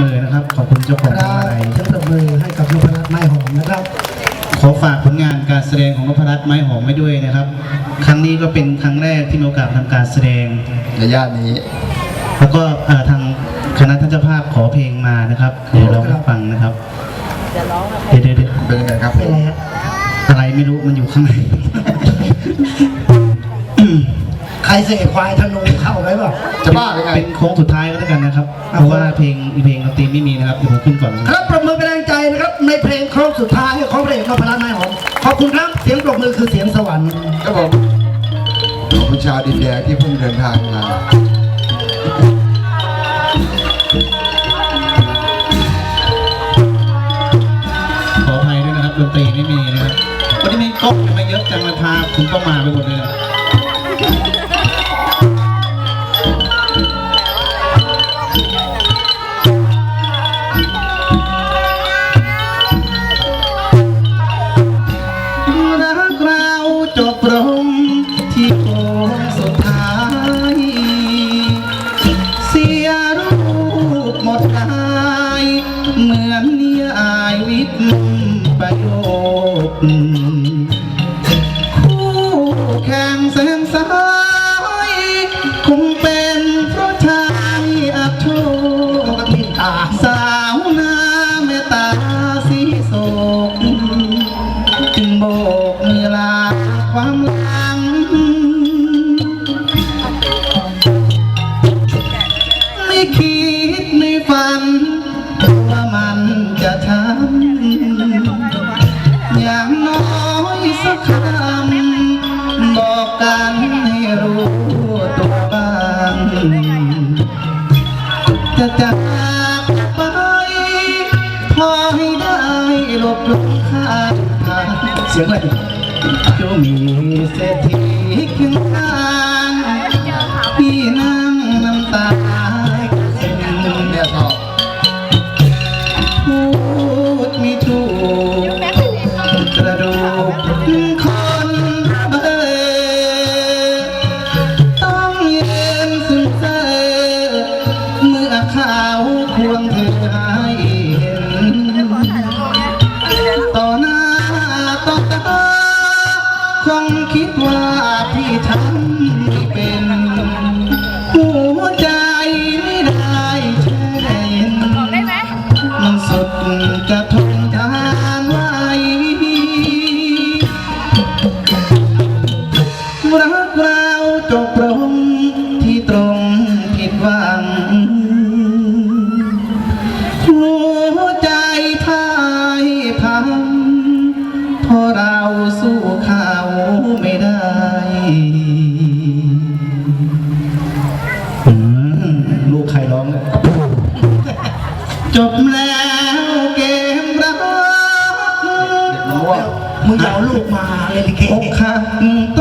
มือนะครับ ขอบคุณเจ้าของครัอะบไรเชิญปรบมือให้กับนพรัตน์ไม้หอมนะครับขอฝากผลงานการแสดงของนพรัตน์ไม้หอมไว้ด้วยนะครับ ครั้งนี้ก็เป็นครั้งแรกที่มีโอกาสทำการแสดงในย่านนี้ แล้วก็เอ่อทางคณะท่านเจ้าภาพขอเพลงมานะครับเดี๋ยวเราให้ฟังนะครับเดี๋ยวเดี๋ยวเดี๋ยวเป็นยังไงครับเป็นไรฮะอะไรไม่รู้มันอยู่ข้างในใค รเสกควายธนูเข้าไว้เปล่าจะบ้าหรือไง เป็นโค้งสุดท้ายก็แล้วกันนะครับ เพราะว่าเพลงอีกเพลงดนตรีไม่มีนะครับเดี๋ยวผมขึ้นก่อนครับปรบมือเป็นแรงใจนะครับในเพลงโครงสุดท้ายของเพลงนพรัตน์ไม้หอมขอบคุณครับเสียงปรบมือคือเสียงสวรรค์ครับผมขอบคุณชาวดินแดงที่เพิ่งเดินทางมาขออภัยด้วยนะครับดนตรีไม่มีนะครับวันนี้มีก๊อกกันมาเยอะจังเลยพาคุณก็มาไปหมดเลยนะ โบกมือลาความหลังไม่คิดในฝันว่ามันจะทำอย่างน้อยสักคำบอกกันให้รู้ตัวบ้างจะจา หลบหลงข้างทางเสียงอะไรจะมีเศรษฐีเคียงข้างพี่นั่งน้ำตาเซ็นเนี่ยชอบพูดม่ถูกกระดูกคนเบลอต้องยืนซึมเซอเมื่อเขาควงเธอให้ คงคิดว่าพี่ทำไม่เป็นหัวใจไม่ได้แช่เย็นได้ไหมมันสุดจะทนทานไว้รักเราจบลงที่ตรงผิดหวังหัวใจพ่ายพังเพราะ บแล้วเกมรักเด็กมันม่วงมึงอย่าเอาลูกมาเลยลิเกอกหักต